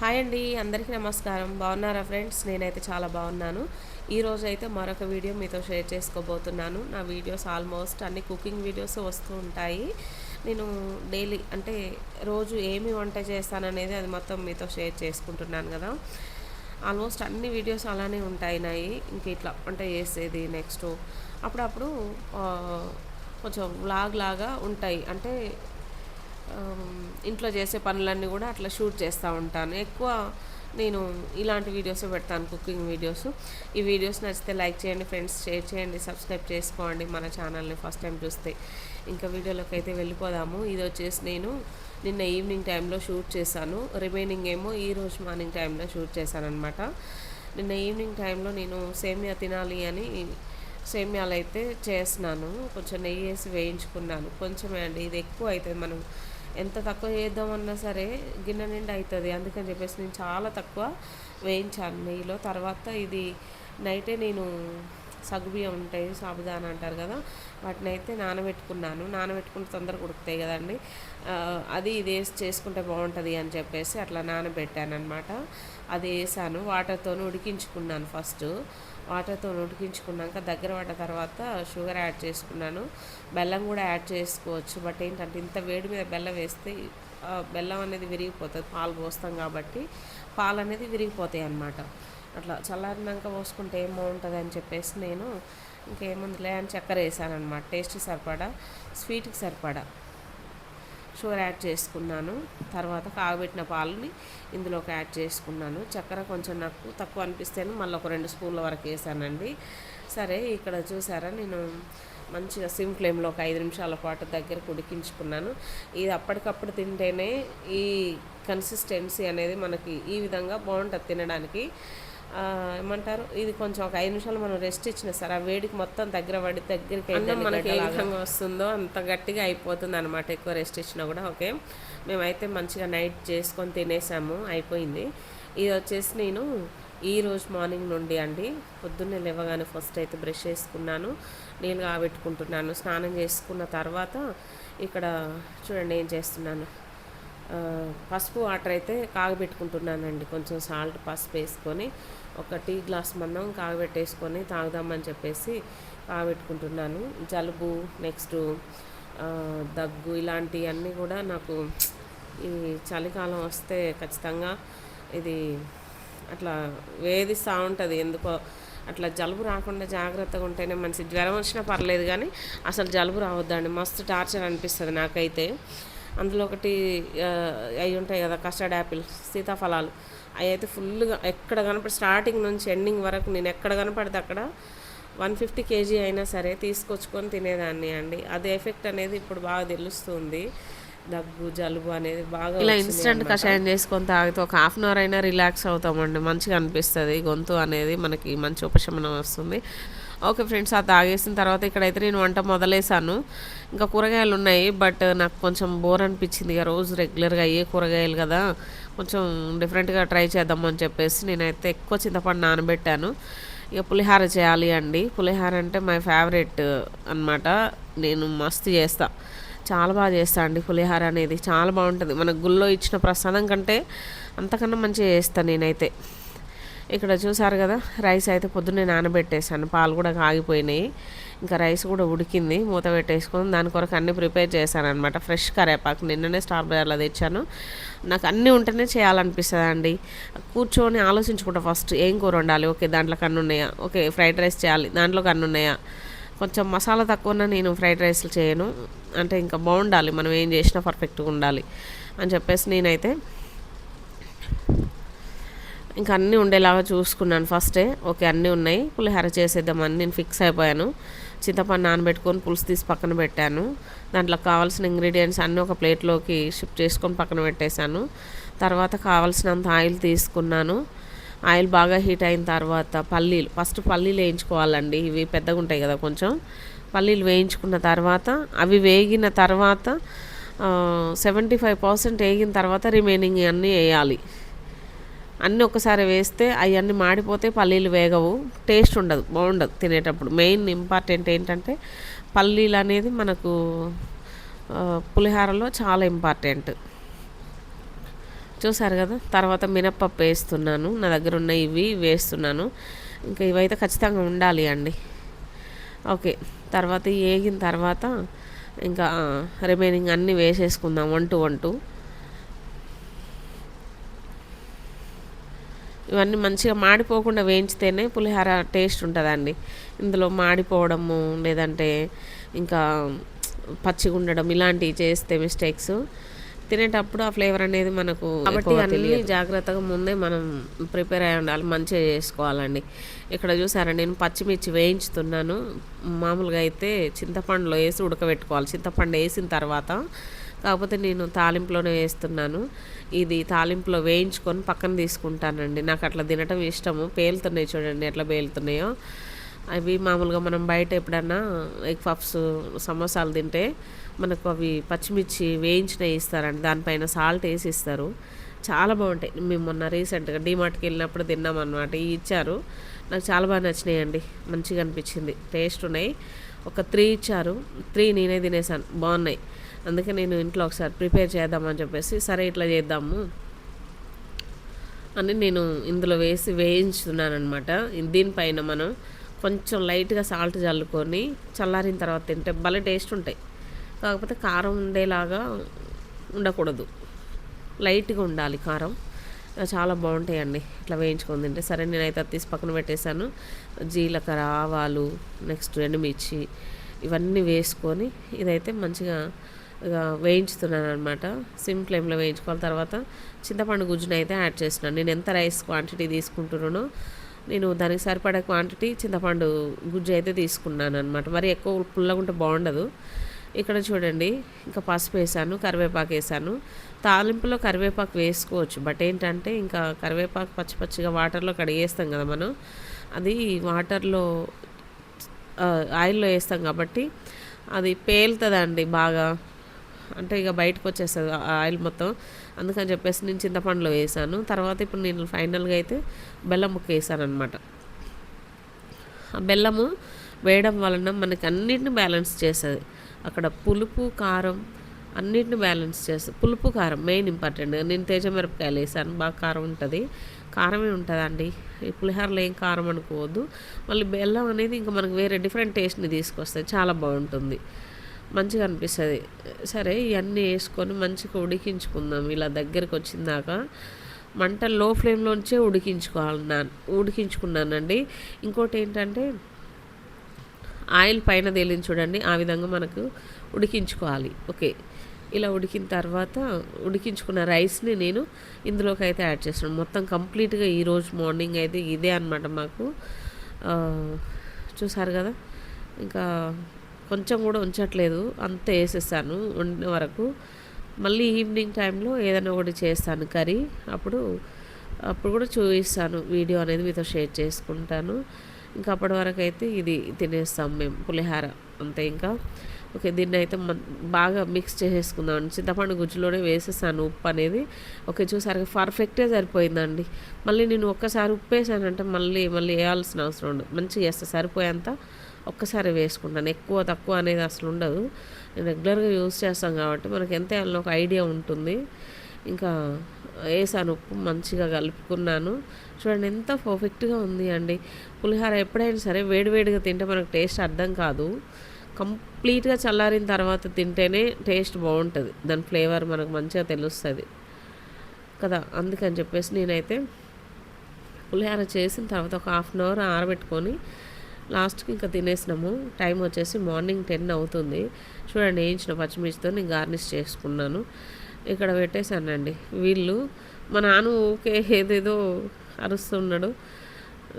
Hi అండి అందరికీ నమస్కారం. బాగున్నారా ఫ్రెండ్స్? నేనైతే చాలా బాగున్నాను. ఈరోజు అయితే మరొక వీడియో మీతో షేర్ చేసుకోబోతున్నాను. నా వీడియోస్ ఆల్మోస్ట్ అన్ని కుకింగ్ వీడియోస్ వస్తూ ఉంటాయి. నేను డైలీ అంటే రోజు ఏమి వంట చేస్తాననేది అది మొత్తం మీతో షేర్ చేసుకుంటున్నాను కదా. ఆల్మోస్ట్ అన్ని వీడియోస్ అలానే ఉంటాయి నాయి ఇంక ఇట్లా వంట చేసేది నెక్స్ట్. అప్పుడప్పుడు కొంచెం వ్లాగ్ లాగా ఉంటాయి. అంటే ఇంట్లో చేసే పనులన్నీ కూడా అట్లా షూట్ చేస్తూ ఉంటాను. ఎక్కువ నేను ఇలాంటి వీడియోస్ పెడతాను కుకింగ్ వీడియోస్. ఈ వీడియోస్ నచ్చితే లైక్ చేయండి ఫ్రెండ్స్ షేర్ చేయండి సబ్స్క్రైబ్ చేసుకోండి. మన ఛానల్ని ఫస్ట్ టైం చూస్తే ఇంకా వీడియోలోకి అయితే వెళ్ళిపోదాము. ఇది వచ్చేసి నేను నిన్న ఈవినింగ్ టైంలో షూట్ చేశాను. రిమైనింగ్ ఏమో ఈ రోజు మార్నింగ్ టైంలో షూట్ చేశాను అనమాట నిన్న ఈవినింగ్ టైంలో నేను సేమియా తినాలి అని సేమియాలు అయితే చేస్తున్నాను. కొంచెం నెయ్యి వేసి వేయించుకున్నాను. కొంచెమే అండి ఇది ఎక్కువ అవుతుంది. మనం ఎంత తక్కువ చేద్దామన్నా సరే గిన్నె నిండా అవుతుంది. అందుకని చెప్పేసి నేను చాలా తక్కువ వేయించాను నెయ్యిలో. తర్వాత ఇది నైటే నేను సగ్గుబియ్యం ఉంటాయి సాబుదాన అంటారు కదా వాటిని అయితే నానబెట్టుకున్నాను. నానబెట్టుకుంటే తొందరగా ఉడుకుతాయి కదండి. అది ఇది వేసి చేసుకుంటే బాగుంటుంది అని చెప్పేసి అట్లా నానబెట్టాను అనమాట అది వేసాను. వాటర్తో ఉడికించుకున్నాను ఫస్ట్. వాటర్తో ఉడికించుకున్నాక దగ్గర పడ్డ తర్వాత షుగర్ యాడ్ చేసుకున్నాను. బెల్లం కూడా యాడ్ చేసుకోవచ్చు బట్ ఏంటంటే ఇంత వేడి మీద బెల్లం వేస్తే బెల్లం అనేది విరిగిపోతుంది పాలు పోస్తాం కాబట్టి పాలు అనేది విరిగిపోతాయి అన్నమాట. అట్లా చల్లారినాక పోసుకుంటే ఏం బాగుంటుంది అని చెప్పేసి నేను ఇంకేముందిలే అని చక్కెర వేసాను అనమాట టేస్ట్కి సరిపడా స్వీట్కి సరిపడా. షుగర్ యాడ్ చేసుకున్నాను. తర్వాత కాగబెట్టిన పాలని ఇందులోకి యాడ్ చేసుకున్నాను. చక్కెర కొంచెం నాకు తక్కువ అనిపిస్తేనే మళ్ళీ ఒక రెండు స్పూన్ల వరకు వేసానండి. సరే ఇక్కడ చూసారా నేను మంచిగా సిమ్ ఫ్లేమ్లో ఒక ఐదు నిమిషాల పాటు దగ్గర ఉడికించుకున్నాను. ఇది అప్పటికప్పుడు తింటేనే ఈ కన్సిస్టెన్సీ అనేది మనకి ఈ విధంగా బాగుంటుంది తినడానికి. ఏమంటారు? ఇది కొంచెం ఒక ఐదు నిమిషాలు మనం రెస్ట్ ఇచ్చిన సరే ఆ వేడికి మొత్తం దగ్గర పడి దగ్గరికి అయితే మనకి ఏ విధంగా వస్తుందో అంత గట్టిగా అయిపోతుంది అనమాట ఎక్కువ రెస్ట్ ఇచ్చినా కూడా ఓకే? మేమైతే మంచిగా నైట్ చేసుకొని తినేసాము అయిపోయింది. ఇది వచ్చేసి నేను ఈ రోజు మార్నింగ్ నుండి అండి పొద్దున్నే లేవగానే ఫస్ట్ అయితే బ్రష్ చేసుకున్నాను నీళ్ళు కాబెట్టుకుంటున్నాను స్నానం చేసుకున్న తర్వాత ఇక్కడ చూడండి ఏం చేస్తున్నాను. పసుపు వాటర్ అయితే కాగబెట్టుకుంటున్నానండి. కొంచెం సాల్ట్ పసుపు వేసుకొని ఒక టీ గ్లాస్ మందం కాగబెట్టేసుకొని తాగుదామని చెప్పేసి కాగబెట్టుకుంటున్నాను. జలుబు నెక్స్ట్ దగ్గు ఇలాంటివన్నీ కూడా నాకు ఈ చలికాలం వస్తే ఖచ్చితంగా ఇది అట్లా వేధిస్తూ ఉంటుంది. ఎందుకో అట్లా జలుబు రాకుండా జాగ్రత్తగా ఉంటేనే మంచి జ్వరం వచ్చినా పర్లేదు కానీ అసలు జలుబు రావద్దండి. మస్తు టార్చర్ అనిపిస్తుంది నాకైతే. అందులో ఒకటి అవి ఉంటాయి కదా కస్టర్డ్ యాపిల్ సీతాఫలాలు. అవి అయితే ఫుల్గా ఎక్కడ కనపడి స్టార్టింగ్ నుంచి ఎండింగ్ వరకు నేను ఎక్కడ కనపడితే అక్కడ వన్ ఫిఫ్టీ కేజీ అయినా సరే తీసుకొచ్చుకొని తినేదాన్ని అండి. అది ఎఫెక్ట్ అనేది ఇప్పుడు బాగా తెలుస్తుంది. దగ్గు జలుబు అనేది బాగా ఇలా ఇన్స్టెంట్ కషాయం చేసుకొని తాగితే ఒక హాఫ్ అన్ అవర్ అయినా రిలాక్స్ అవుతామండి. మంచిగా అనిపిస్తుంది. గొంతు అనేది మనకి మంచి ఉపశమనం వస్తుంది. ఓకే ఫ్రెండ్స్ ఆ తాగేసిన తర్వాత ఇక్కడైతే నేను వంట మొదలేసాను ఇంకా కూరగాయలు ఉన్నాయి బట్ నాకు కొంచెం బోర్ అనిపించింది ఇక రోజు రెగ్యులర్గా అయ్యే కూరగాయలు కదా. కొంచెం డిఫరెంట్గా ట్రై చేద్దామని చెప్పేసి నేనైతే ఎక్కువ చింతపండు నానబెట్టాను. ఇక పులిహార చేయాలి అండి. పులిహార అంటే మై ఫేవరెట్ అన్నమాట. నేను మస్తు చేస్తా. చాలా బాగా చేస్తా అండి పులిహార అనేది. చాలా బాగుంటుంది. మన గుళ్ళో ఇచ్చిన ప్రసాదం కంటే అంతకన్నా మంచిగా చేస్తాను నేనైతే. ఇక్కడ చూసారు కదా రైస్ అయితే పొద్దున్నే నానబెట్టేసాను పాలు కూడా కాగిపోయినాయి. ఇంకా రైస్ కూడా ఉడికింది. మూత పెట్టేసుకొని దాని కొరకు అన్నీ ప్రిపేర్ చేశాను అనమాట ఫ్రెష్ కరేపాకు. నిన్ననే స్టార్ బజార్లో తెచ్చాను. నాకు అన్నీ ఉంటేనే చేయాలనిపిస్తుంది అండి కూర్చొని ఆలోచించుకుంటా ఫస్ట్ ఏం కూర వండాలి? ఓకే దాంట్లో కన్ను ఉన్నాయా ఓకే ఫ్రైడ్ రైస్ చేయాలి. దాంట్లో కన్ను ఉన్నాయా కొంచెం మసాలా తక్కువ ఉన్నా నేను ఫ్రైడ్ రైస్లు చేయను. అంటే ఇంకా బాగుండాలి. మనం ఏం చేసినా పర్ఫెక్ట్గా ఉండాలి అని చెప్పేసి నేనైతే ఇంకా అన్నీ ఉండేలాగా చూసుకున్నాను ఫస్టే ఓకే అన్నీ ఉన్నాయి. పులిహోర చేసేద్దామని నేను ఫిక్స్ అయిపోయాను. చింతపండు నానబెట్టుకొని పులుసు తీసి పక్కన పెట్టాను. దాంట్లో కావాల్సిన ఇంగ్రీడియంట్స్ అన్నీ ఒక ప్లేట్లోకి షిఫ్ట్ చేసుకొని పక్కన పెట్టేశాను. తర్వాత కావాల్సినంత ఆయిల్ తీసుకున్నాను. ఆయిల్ బాగా హీట్ అయిన తర్వాత పల్లీలు. ఫస్ట్ పల్లీలు వేయించుకోవాలండి. ఇవి పెద్దగా ఉంటాయి కదా కొంచెం. పల్లీలు వేయించుకున్న తర్వాత అవి వేగిన తర్వాత సెవెంటీ ఫైవ్ పర్సెంట్ వేగిన తర్వాత రిమైనింగ్ అన్నీ వేయాలి. అన్నీ ఒకసారి వేస్తే అవన్నీ మాడిపోతే పల్లీలు వేగవు. టేస్ట్ ఉండదు బాగుండదు తినేటప్పుడు. మెయిన్ ఇంపార్టెంట్ ఏంటంటే పల్లీలు అనేది మనకు పులిహారలో చాలా ఇంపార్టెంట్. చూసారు కదా? తర్వాత మినప్పప్పు వేస్తున్నాను. నా దగ్గర ఉన్న ఇవి వేస్తున్నాను. ఇంకా ఇవైతే ఖచ్చితంగా ఉండాలి అండి. ఓకే. తర్వాత వేగిన తర్వాత ఇంకా రిమైనింగ్ అన్నీ వేసేసుకుందాం వన్ టు వన్ టు. ఇవన్నీ మంచిగా మాడిపోకుండా వేయించితేనే పులిహోర టేస్ట్ ఉంటుందండి. ఇందులో మాడిపోవడము లేదంటే ఇంకా పచ్చిగా ఉండడం ఇలాంటివి చేస్తే మిస్టేక్స్. తినేటప్పుడు ఆ ఫ్లేవర్ అనేది మనకు కాబట్టి అన్ని జాగ్రత్తగా ముందే మనం ప్రిపేర్ అయి ఉండాలి మంచిగా చేసుకోవాలండి. ఇక్కడ చూసారా నేను పచ్చిమిర్చి వేయించుతున్నాను. మామూలుగా అయితే చింతపండులో వేసి ఉడకబెట్టుకోవాలి. చింతపండు వేసిన తర్వాత కాకపోతే నేను తాలింపులోనే వేస్తున్నాను. ఇది తాలింపులో వేయించుకొని పక్కన తీసుకుంటానండి. నాకు అట్లా తినటం ఇష్టము. పేలుతున్నాయి చూడండి ఎట్లా పేలుతున్నాయో. అవి మామూలుగా మనం బయట ఎప్పుడన్నా ఎగ్ పఫ్స్ సమోసాలు తింటే మనకు అవి పచ్చిమిర్చి వేయించినవి ఇస్తారండి దానిపైన సాల్ట్ వేసి ఇస్తారు చాలా బాగుంటాయి. మేము మొన్న రీసెంట్గా డీమార్ట్కి వెళ్ళినప్పుడు తిన్నాం అనమాట ఇవి ఇచ్చారు. నాకు చాలా బాగా నచ్చినాయండి. మంచిగా అనిపించింది. టేస్ట్ ఉన్నాయి. ఒక త్రీ ఇచ్చారు. త్రీ నేనే తినేసాను. బాగున్నాయి. అందుకే నేను ఇంట్లో ఒకసారి ప్రిపేర్ చేద్దామని చెప్పేసి సరే ఇట్లా చేద్దాము అని నేను ఇందులో వేసి వేయించుతున్నాను అనమాట దీనిపైన మనం కొంచెం లైట్గా సాల్ట్ చల్లుకొని చల్లారిన తర్వాత తింటే భలే టేస్ట్ ఉంటాయి. కాకపోతే కారం ఉండేలాగా ఉండకూడదు. లైట్గా ఉండాలి కారం. చాలా బాగుంటాయండి. ఇట్లా వేయించుకొని తింటే. సరే నేనైతే అది తీసి పక్కన పెట్టేశాను. జీలకర్ర ఆవాలు నెక్స్ట్ ఎండుమిర్చి ఇవన్నీ వేసుకొని ఇదైతే మంచిగా వేయించుతున్నాను అనమాట సిమ్ ఫ్లేమ్లో వేయించుకోవాలి. తర్వాత చింతపండు గుజ్జుని అయితే యాడ్ చేస్తున్నాను. నేను ఎంత రైస్ క్వాంటిటీ తీసుకుంటున్నానో నేను దానికి సరిపడే క్వాంటిటీ చింతపండు గుజ్జు అయితే తీసుకున్నాను అనమాట మరి ఎక్కువ పుల్లగా ఉంటే బాగుండదు. ఇక్కడ చూడండి ఇంకా పసుపు వేసాను కరివేపాకు వేసాను. తాలింపులో కరివేపాకు వేసుకోవచ్చు. బట్ ఏంటంటే ఇంకా కరివేపాకు పచ్చి పచ్చిగా వాటర్లో కడిగేస్తాం కదా మనం. అది వాటర్లో ఆయిల్లో వేస్తాం కాబట్టి అది పేలుతుందండి బాగా. అంటే ఇక బయటకు వచ్చేస్తుంది ఆయిల్ మొత్తం. అందుకని చెప్పేసి నేను చింతపండులో వేసాను. తర్వాత ఇప్పుడు నేను ఫైనల్గా అయితే బెల్లం ముక్క వేసాను అనమాట ఆ బెల్లము వేయడం వలన మనకి అన్నిటిని బ్యాలెన్స్ చేస్తుంది. అక్కడ పులుపు కారం అన్నిటిని బ్యాలెన్స్ చేస్తుంది. పులుపు కారం మెయిన్ ఇంపార్టెంట్. నేను తేజమిరపకాయలు వేసాను. బాగా కారం ఉంటుంది. కారమే ఉంటుందండి ఈ పులిహోరలో ఏం కారం అనుకోవద్దు. మళ్ళీ బెల్లం అనేది ఇంకా మనకు వేరే డిఫరెంట్ టేస్ట్ని తీసుకొస్తుంది. చాలా బాగుంటుంది. మంచిగా అనిపిస్తుంది. సరే ఇవన్నీ వేసుకొని మంచిగా ఉడికించుకుందాం. ఇలా దగ్గరికి వచ్చిందాక మంట లో ఫ్లేమ్లోంచే ఉడికించుకోవాలి నా ఉడికించుకున్నానండి. ఇంకోటి ఏంటంటే ఆయిల్ పైన తేలింది చూడండి. ఆ విధంగా మనకు ఉడికించుకోవాలి. ఓకే. ఇలా ఉడికిన తర్వాత ఉడికించుకున్న రైస్ని నేను ఇందులోకి అయితే యాడ్ చేస్తున్నాను. మొత్తం కంప్లీట్గా ఈరోజు మార్నింగ్ అయితే ఇదే అనమాట మాకు. చూసారు కదా? ఇంకా కొంచెం కూడా ఉంచట్లేదు. అంత వేసేసాను వండిన వరకు. మళ్ళీ ఈవినింగ్ టైంలో ఏదైనా ఒకటి చేస్తాను కర్రీ. అప్పుడు అప్పుడు కూడా చూపిస్తాను వీడియో అనేది మీతో షేర్ చేసుకుంటాను. ఇంకా అప్పటి వరకు అయితే ఇది తినేస్తాం మేము పులిహార అంతే ఇంకా. ఓకే దీన్ని అయితే బాగా మిక్స్ చేసేసుకుందాం చింతపండు గుజ్జులోనే వేసేసాను ఉప్పు అనేది. ఓకే చూసారు పర్ఫెక్టే సరిపోయిందండి. మళ్ళీ నేను ఒక్కసారి ఉప్పు వేసానంటే మళ్ళీ మళ్ళీ వేయాల్సిన అవసరం ఉండదు. మంచిగా వేస్తే సరిపోయేంత ఒక్కసారి వేసుకుంటాను. ఎక్కువ తక్కువ అనేది అసలు ఉండదు. నేను రెగ్యులర్గా యూస్ చేస్తాం కాబట్టి మనకి ఎంత వేయాలో ఒక ఐడియా ఉంటుంది. ఇంకా వేసాను ఉప్పు మంచిగా కలుపుకున్నాను. చూడండి ఎంత పర్ఫెక్ట్గా ఉంది అండి. పులిహోర ఎప్పుడైనా సరే వేడివేడిగా తింటే మనకు టేస్ట్ అర్థం కాదు. కంప్లీట్గా చల్లారిన తర్వాత తింటేనే టేస్ట్ బాగుంటుంది. దాని ఫ్లేవర్ మనకు మంచిగా తెలుస్తుంది. కదా అందుకని చెప్పేసి నేనైతే పులిహోర చేసిన తర్వాత ఒక హాఫ్ అన్ అవర్ ఆరబెట్టుకొని లాస్ట్కి ఇంకా తినేసినాము. టైం వచ్చేసి మార్నింగ్ టెన్ అవుతుంది. చూడండి వేయించిన పచ్చిమిర్చితో నేను గార్నిష్ చేసుకున్నాను. ఇక్కడ పెట్టేశానండి. వీళ్ళు మా నాన్న ఊకే ఏదేదో అరుస్తున్నాడు.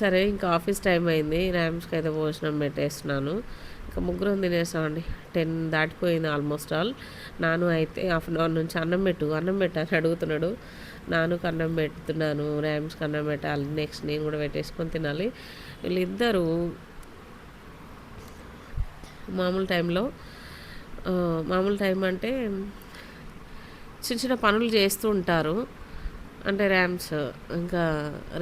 సరే ఇంకా ఆఫీస్ టైం అయింది. ర్యామ్స్కి అయితే భోజనం పెట్టేస్తున్నాను. ఇంకా ముగ్గురం తినేసామండి. టెన్ దాటిపోయింది ఆల్మోస్ట్ ఆల్. నాను అయితే హాఫ్ అన్ అవర్ నుంచి అన్నం పెట్టు అన్నం పెట్టని అడుగుతున్నాడు. నాను అన్నం పెడుతున్నాను ర్యామ్స్కి అన్నం పెట్టాలి నెక్స్ట్ నేను కూడా పెట్టేసుకొని తినాలి. వీళ్ళిద్దరూ మామూలు టైంలో మామూలు టైం అంటే చిన్న చిన్న పనులు చేస్తూ ఉంటారు. అంటే ర్యామ్స్ ఇంకా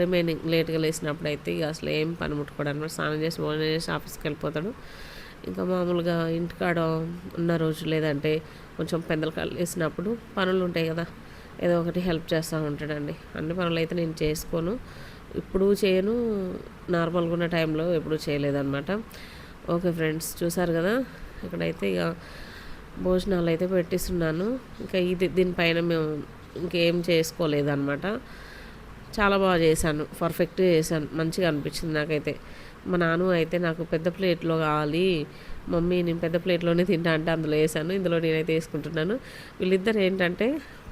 రిమైనింగ్ లేట్గా లేచినప్పుడు అయితే ఇక అసలు ఏం పని ముట్టుకోవడానికి స్నానం చేసి భోజనం చేసి ఆఫీస్కి వెళ్ళిపోతాడు. ఇంకా మామూలుగా ఇంటికాడ ఉన్న రోజు లేదంటే కొంచెం పెందలు కాళ్ళు వేసినప్పుడు పనులు ఉంటాయి కదా ఏదో ఒకటి హెల్ప్ చేస్తూ ఉంటాడండి. అన్ని పనులు అయితే నేను చేసుకోను. ఇప్పుడు చేయను నార్మల్గా ఉన్న టైంలో ఎప్పుడు చేయలేదన్నమాట ఓకే ఫ్రెండ్స్ చూసారు కదా? ఇక్కడైతే ఇక భోజనాలు అయితే పెట్టిస్తున్నాను. ఇంకా ఇది దీనిపైన మేము ఇంకేం చేసుకోలేదన్నమాట. చాలా బాగా చేశాను పర్ఫెక్ట్గా చేశాను మంచిగా అనిపించింది నాకైతే. మా నాన్న అయితే నాకు పెద్ద ప్లేట్లో కావాలి మమ్మీ నేను పెద్ద ప్లేట్లోనే తింటా అంటే అందులో వేసాను ఇందులో నేనైతే వేసుకుంటున్నాను. వీళ్ళిద్దరు ఏంటంటే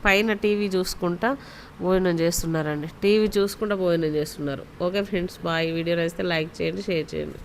పైన టీవీ చూసుకుంటా భోజనం చేస్తున్నారండి. టీవీ చూసుకుంటా భోజనం చేస్తున్నారు. Okay friends bye. వీడియో నచ్చితే లైక్ చేయండి షేర్ చేయండి.